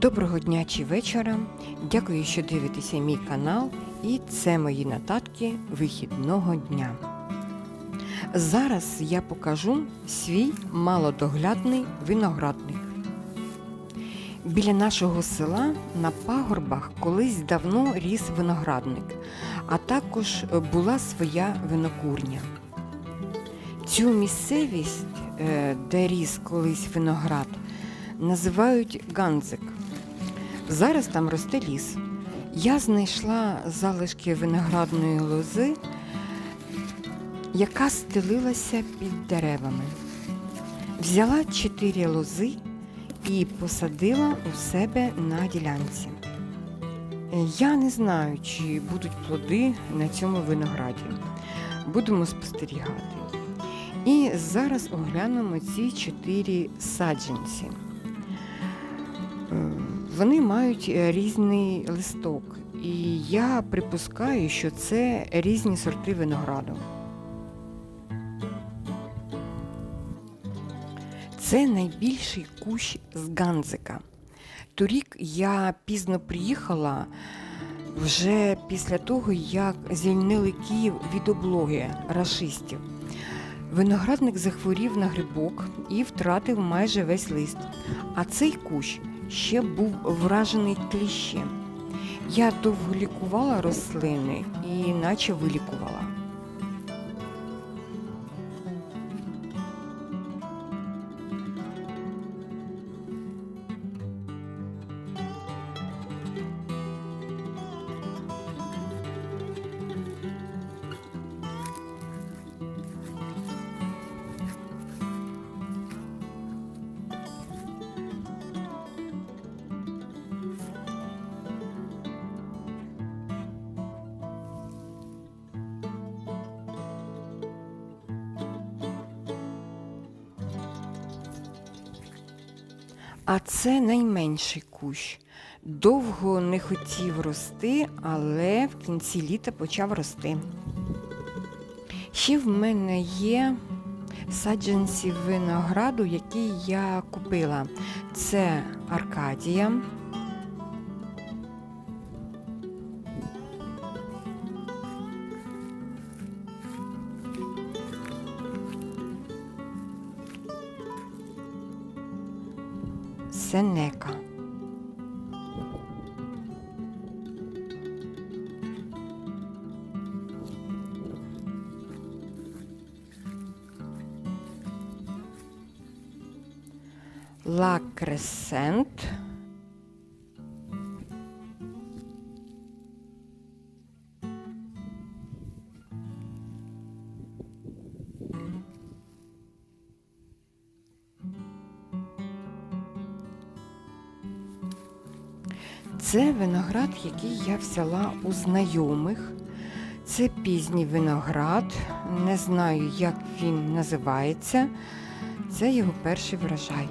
Доброго дня чи вечора. Дякую, що дивитеся мій канал. І це мої нотатки вихідного дня. Зараз я покажу свій малодоглядний виноградник. Біля нашого села на пагорбах колись давно ріс виноградник, а також була своя винокурня. Цю місцевість, е, де ріс колись виноград, називають Ганзик. Зараз там росте ліс. Я знайшла залишки виноградної лози, яка стелилася під деревами. Взяла чотири лози і посадила у себе на ділянці. Я не знаю, чи будуть плоди на цьому винограді. Будемо спостерігати. І зараз оглянемо ці чотири саджанці. Вони мають е, різний листок, і я припускаю, що це різні сорти винограду. Це найбільший кущ з Ганзика. Торік я пізно приїхала вже після того, як звільнили Київ від облоги рашистів. Виноградник захворів на грибок і втратив майже весь лист. А цей кущ ще був вражений кліщем. Я довго лікувала рослини і наче вилікувала. А це найменший кущ. Довго не хотів рости, але в кінці літа почав рости. Ще в мене є саджанці винограду, які я купила. Це Аркадія. Сенека. Ла Кресент. Це виноград, який я взяла у знайомих. Це пізній виноград. Не знаю, як він називається. Це його перший врожай.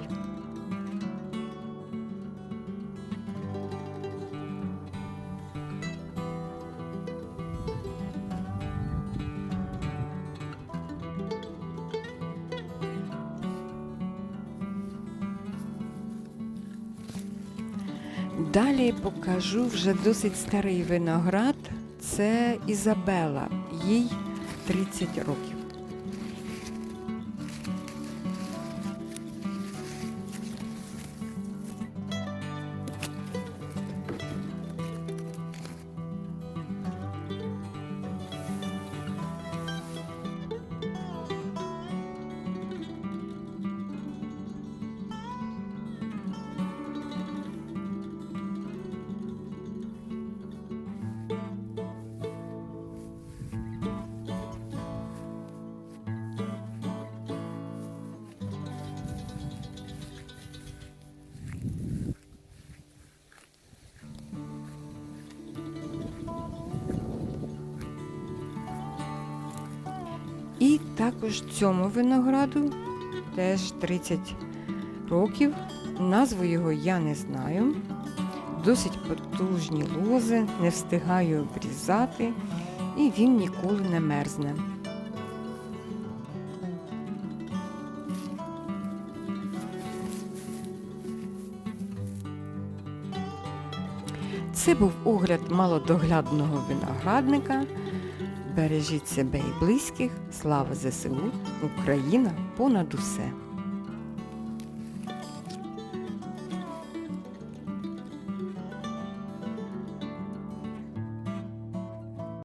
Далі покажу вже досить старий виноград. Це Ізабела, їй 30 років. І також цьому винограду теж 30 років. Назву його я не знаю. Досить потужні лози, не встигаю обрізати, і він ніколи не мерзне. Це був огляд малодоглядного виноградника. Бережіть себе і близьких. Слава ЗСУ! Україна понад усе!